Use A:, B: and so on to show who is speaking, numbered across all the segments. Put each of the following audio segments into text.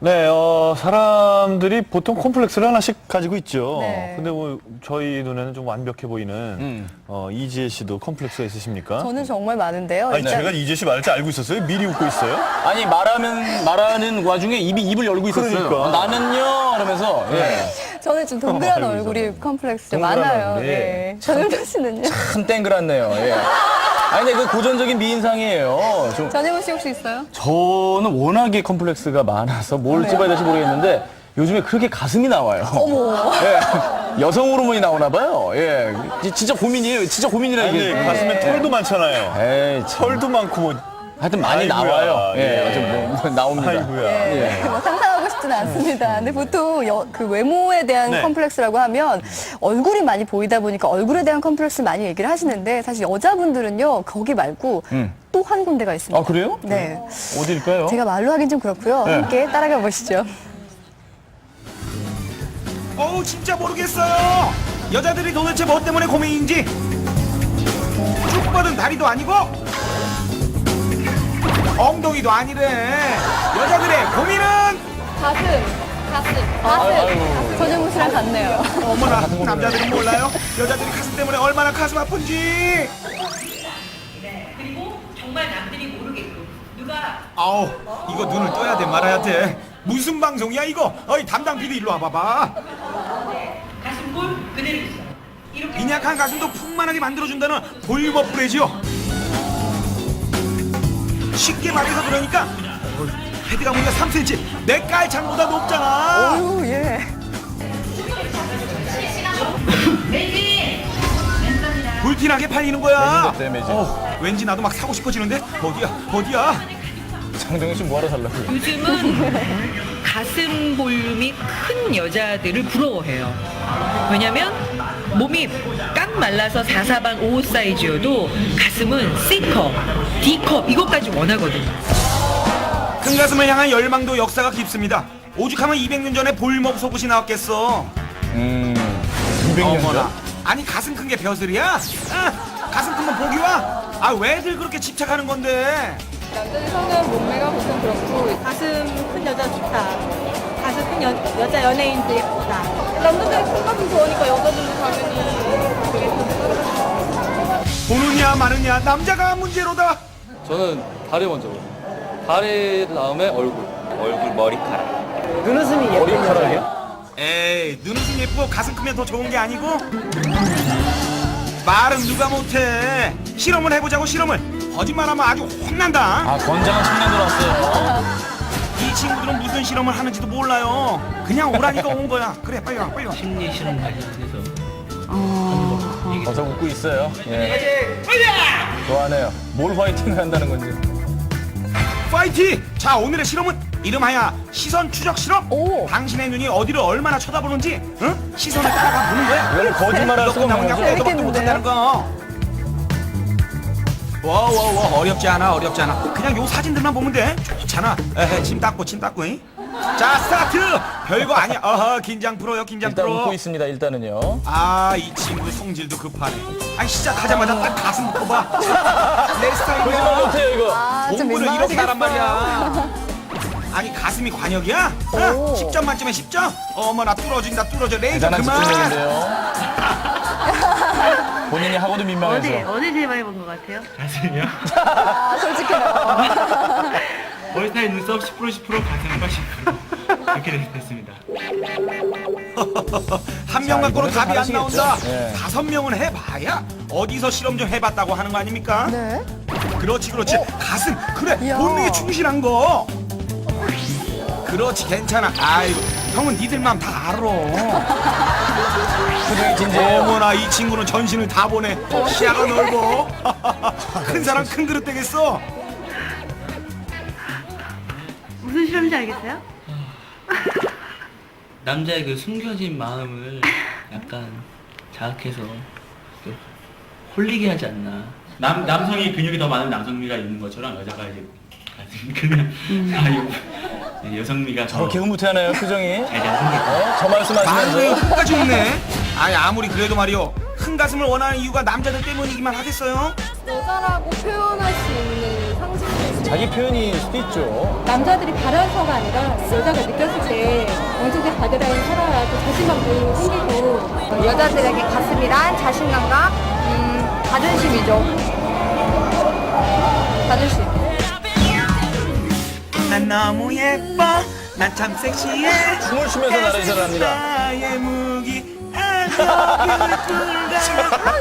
A: 네, 어, 사람들이 보통 콤플렉스를 하나씩 가지고 있죠.
B: 네.
A: 근데 뭐 저희 눈에는 좀 완벽해 보이는
C: 음.
A: 어, 이지혜 씨도 콤플렉스가 있으십니까?
B: 저는 정말 많은데요.
A: 아니,
B: 일단
A: 제가 이지혜 씨 많을 줄 알고 있었어요? 미리 웃고 있어요?
C: 아니 말하면 말하는 와중에 입이 입을 열고 있었어요.
A: 그러니까.
C: 어, 나는요 이러면서 예.
B: 저는 좀 동그란
A: 아이고,
B: 얼굴이. 컴플렉스
C: 동그란
B: 많아요.
C: 얼굴이.
B: 네. 전현무 씨는요?
C: 참 땡그랗네요. 예. 아니 근데 그 고전적인 미인상이에요. 좀
B: 전현무 씨 혹시 있어요?
C: 저는 워낙에 컴플렉스가 많아서 뭘
B: 네.
C: 집어야 될지 모르겠는데 요즘에 그렇게 가슴이 나와요.
B: 어머.
C: 예. 여성 호르몬이 나오나 봐요. 예. 이- 진짜 고민이에요. 진짜 고민이라
A: 아니,
C: 이게.
A: 가슴에 털도 많잖아요.
C: 에이, 참.
A: 털도 많고 뭐.
C: 하여튼 많이
A: 아이고야.
C: 나와요. 예.
A: 예.
C: 아주 뭐, 뭐 나옵니다.
A: 아이고야.
B: 네. 뭐 상상 싶지는 않습니다. 근데 보통 여- 그 외모에 대한
A: 네.
B: 컴플렉스라고 하면 얼굴이 많이 보이다 보니까 얼굴에 대한 컴플렉스 많이 얘기를 하시는데 사실 여자분들은요 거기 말고
C: 음.
B: 또 한 군데가 있습니다.
C: 아, 그래요?
B: 네.
C: 어딜까요?
B: 제가 말로 하긴 좀 그렇고요.
C: 네.
B: 함께 따라가 보시죠.
D: 어우 진짜 모르겠어요. 여자들이 도대체 뭐 때문에 고민인지 쭉 뻗은 다리도 아니고 엉덩이도 아니래. 여자들의 고민은
B: 가슴, 가슴, 가슴. 전현무 씨랑 같네요.
D: 어머나 남자들은 몰라요. 여자들이 가슴 때문에 얼마나 가슴 아픈지.
E: 그리고 정말 남들이 모르게끔 누가
D: 아우 이거 눈을 떠야 돼 말아야 돼. 무슨 방송이야 이거? 어이 담당 PD 일로 와봐봐.
E: 가슴 볼 그대로 있어. 이렇게
D: 빈약한 가슴도 풍만하게 만들어준다는 볼버 프레지요. 쉽게 말해서 그러니까 어이, 헤드가 무려 3cm 내 깔창보다 높잖아.
B: 어유 예.
D: 불티나게 팔리는 거야.
C: 매진 매진?
D: 어, 왠지 나도 막 사고 싶어지는데 어디야 어디야?
C: 장정희 씨 뭐하러 살라고요?
E: 요즘은 가슴 볼륨이 큰 여자들을 부러워해요. 왜냐면 몸이 깡 말라서 4사방 5 사이즈여도 가슴은 C컵, D컵 이것까지 원하거든요.
D: 큰 가슴을 향한 열망도 역사가 깊습니다. 오죽하면 200년 전에 볼먹 속옷이 나왔겠어.
C: 음. 200년
D: 어머나.
C: 전?
D: 아니 가슴 큰 게 벼슬이야? 아, 가슴 큰 건 복이 와? 아 왜들 그렇게 집착하는 건데?
F: 남자들 성형 몸매가 보통 그렇고 가슴 큰 여자 좋다. 가슴 큰 여, 여자 연예인도 예쁘다. 남자들이 큰 가슴 좋아하니까 여자들도 당연히 되게 좋다.
D: 보느냐 마느냐 남자가 문제로다.
G: 저는 다리 먼저. 다리 다음에 얼굴. 얼굴 머리카락.
C: 머리카락이요?
D: 에이 눈웃음 예쁘고 가슴 크면 더 좋은 게 아니고 말은 누가 못해 실험을 해보자고 실험을 거짓말하면 아주 혼난다
C: 아, 권장한 청년 들어왔어요.
D: 이 친구들은 무슨 실험을 하는지도 몰라요 그냥 오라니까 온 거야 그래 빨리 와 빨리 와
G: 심리 실험 관련해서
C: 어서 웃고 있어요. 예. 좋아하네요. 뭘 화이팅을 한다는 건지.
D: 파이팅! 자 오늘의 실험은 이름하여 시선 추적 실험?
B: 오.
D: 당신의 눈이 어디를 얼마나 쳐다보는지 응? 시선을 따라가 보는 거야?
C: 이건 거짓말할
D: 이거
C: 수가 없는
D: 끝나면
C: 거죠.
D: 약도 박도 못한다는 거. 와와와 어렵지 않아 어렵지 않아. 그냥 요 사진들만 보면 돼. 좋잖아. 에헤 침 닦고 침 닦고 잉? 자 스타트 별거 아니야 어허 긴장 풀어요 긴장
C: 일단
D: 풀어
C: 웃고 있습니다. 일단은요.
D: 아 이 친구 성질도 급하네 아니 시작하자마자 딱 가슴 묶어봐 내 스타일이야
C: 못해요 이거.
B: 아, 좀
D: 공부는 이렇게 하란
B: 민망하시겠어요.
D: 말이야 아니 가슴이 관역이야? 어?
B: 오.
D: 10점 만점에 10점? 어머나 뚫어진다 뚫어져 레이저
C: 대단한
D: 그만
C: 집중력인데요. 본인이 하고도 민망해서.
H: 어디 제일 많이 본 것 같아요?
B: 아, 솔직해요.
I: 머리타의 눈썹 10% 10% 가슴 80% 그렇게 됐습니다.
D: 한명 갖고는 답이 안
C: 다르시겠죠?
D: 나온다.
C: 예.
D: 다섯 명은 해봐야 어디서 실험 좀 해봤다고 하는 거 아닙니까?
B: 네.
D: 그렇지 그렇지 가슴 그래
B: 이야.
D: 본능에 충실한 거. 그렇지 괜찮아. 아이고 형은 니들 마음 다 알아.
C: 표정이 진지해요.
D: 어머나 이 친구는 전신을 다 보내. 시야가 넓어. 큰 사람 큰 그릇 되겠어.
H: 무슨 실험인지 알겠어요?
G: 남자의 그 숨겨진 마음을 약간 자극해서 그 홀리게 하지 않나.
I: 남 남성이 근육이 더 많은 남성미가 있는 것처럼 여자가 이제 가슴 그냥 아유 여성미가 더
C: 저렇게 흐뭇해하네요 표정이.
I: 잘 생겼다.
C: 어? 저 말씀하시면서.
D: 끝까지 웃네. 아니 아무리 그래도 말이요. 큰 가슴을 원하는 이유가 남자들 때문이기만 하겠어요?
F: 여자라고 표현할 수
C: 자기 표현일 수도 있죠.
F: 남자들이 바라서가 아니라 여자가 느꼈을 때 어느 정도 가드라인 살아야 또 자신감도 생기고
B: 여자들에게 가슴이란 자신감과 음, 자존심이죠. 자존심.
D: 난 너무 예뻐 난 참 섹시해
C: 춤을 추면서 나를.
D: 나의 무기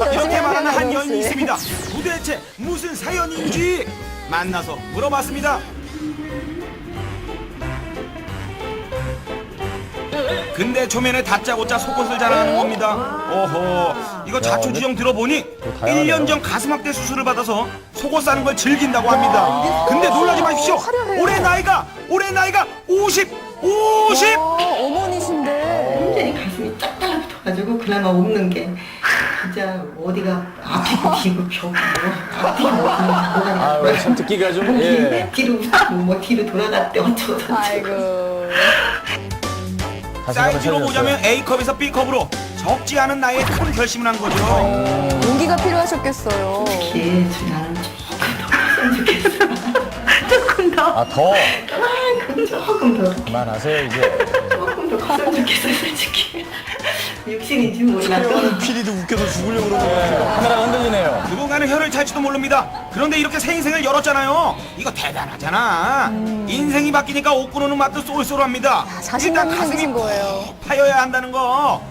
D: 이렇게
B: 열심히
D: 말하는 한 여인이
B: 모습.
D: 있습니다. 도대체 무슨 사연인지 만나서 물어봤습니다. 근데 초면에 다짜고짜 속옷을 자랑하는 겁니다. 오호 이거 자초지종 들어보니
C: 다양하네요.
D: 1년 전 가슴 확대 수술을 받아서 속옷 사는 걸 즐긴다고 합니다. 근데 놀라지 마십시오.
B: 화려해요.
D: 올해 나이가 올해 나이가 50 50
J: 가지고 그나마 웃는 게 진짜 어디가 앞이고 뒤고 벽고 앞이고
C: 아,
J: 뭐가
C: 참 듣기가 좀, 예.
J: 뒤로 뭐 뒤로 돌아갔대 어쩌고 저쩌고
B: 아이고.
D: 사이즈로 보자면 A컵에서 B컵으로 적지 않은 나이에 큰 결심을 한 거죠
B: 용기가 필요하셨겠어요.
J: 이게 좀 나는 조금 더 컸으면 좋겠어 조금 더
C: 아, 더.
J: 그만큼 조금 더
C: 그만하세요, 이제.
J: 조금 더 컸으면 좋겠어 솔직히 육신인지 몰라도.
A: PD도 웃겨서 죽으려고 그러고.
C: 카메라가 흔들리네요.
D: 누군가는 혀를 찰지도 모릅니다. 그런데 이렇게 새 인생을 열었잖아요. 이거 대단하잖아. 인생이 바뀌니까 옷 구르는 맛도 쏠쏠합니다.
B: 자신감이
D: 일단 가슴이
B: 거예요.
D: 파여야 한다는 거